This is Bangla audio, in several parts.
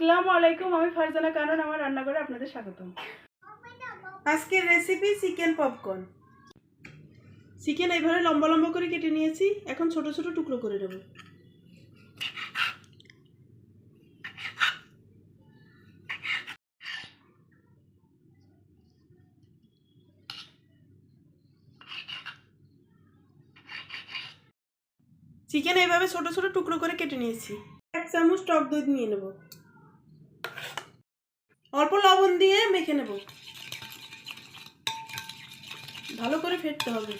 আসসালামু আলাইকুম, আমি ফারজানা কানন আমার রান্নাঘরে আপনাদের স্বাগতম। আজকের রেসিপি চিকেন পপকর্ন চিকেন এইভাবে লম্বা লম্বা করে কেটে নিয়েছি, এখন ছোট ছোট টুকরো করে নেব। চিকেন এইভাবে ছোট ছোট টুকরো করে কেটে নিয়েছি। এক চামচ টক দই নিয়ে নেব। অল্প লবণ দিয়ে মেখে নেব। ভালো করে ফেটতে হবে।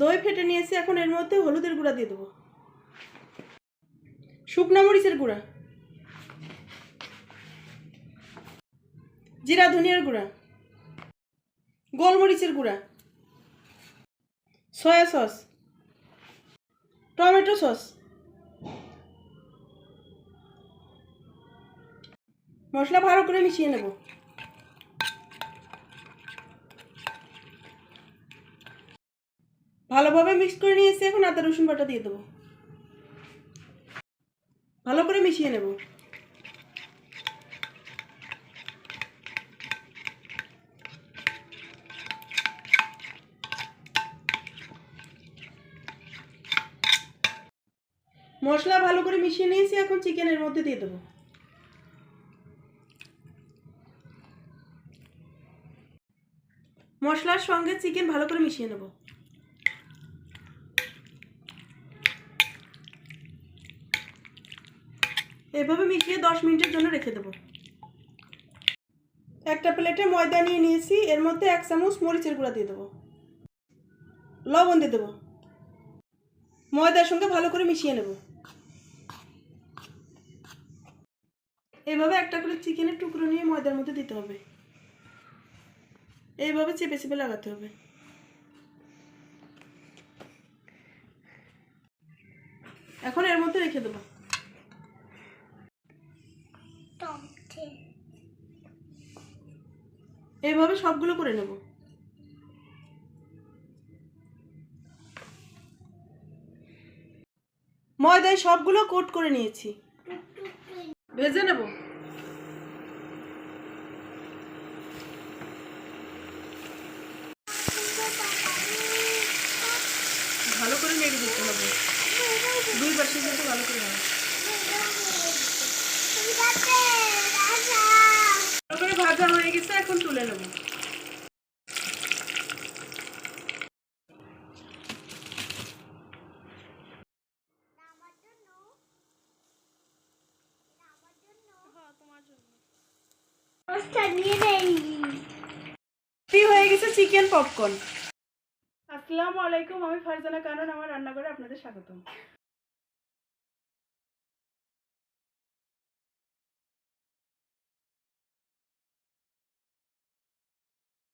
দই ফেটে নিয়েছি, এখন এর মধ্যে হলুদের গুঁড়া দিয়ে দেবো। শুকনা মরিচের গুঁড়া। জিরা, ধনিয়ার গুঁড়া। গোলমরিচের গুঁড়া। Soya sauce. Tomato sauce. মশলা ভালো করে মিশিয়ে নেব। ভালোভাবে মিক্স করে নিয়ে এসে এখন আদা রসুন বাটা দিয়ে দেবো। ভালো করে মিশিয়ে নেব। মশলা ভালো করে মিশিয়ে নিয়েছি, এখন চিকেনের মধ্যে দিয়ে দেবো। মশলার সঙ্গে চিকেন ভালো করে মিশিয়ে নেব। এভাবে মিশিয়ে দশ মিনিটের জন্য রেখে দেবো। একটা প্লেটে ময়দা নিয়ে নিয়েছি, এর মধ্যে এক চামচ মরিচের গুঁড়া দিয়ে দেবো। লবণ দিয়ে দেবো। ময়দার সঙ্গে ভালো করে মিশিয়ে নেব। এইভাবে একটা করে চিকেনের টুকরো নিয়ে ময়দার মধ্যে দিতে হবে। এইভাবে চেপে চেপে লাগাতে হবে। এখন এর মধ্যে রেখে দেবো। এইভাবে সবগুলো করে নেব। ময়দায় সবগুলো কোট করে নিয়েছি। ভেজে নেব। ভালো করে নেড়ে দিতে হবে। দুই পাশে যেতে ভালো করে হবে। ভালো করে ভাজা হয়ে গেছে, এখন তুলে নেব। হয়ে গেছে? Chicken popcorn. আসসালামু আলাইকুম আমি ফারজানা কানন আমার রান্নাঘরে আপনাদের স্বাগতম।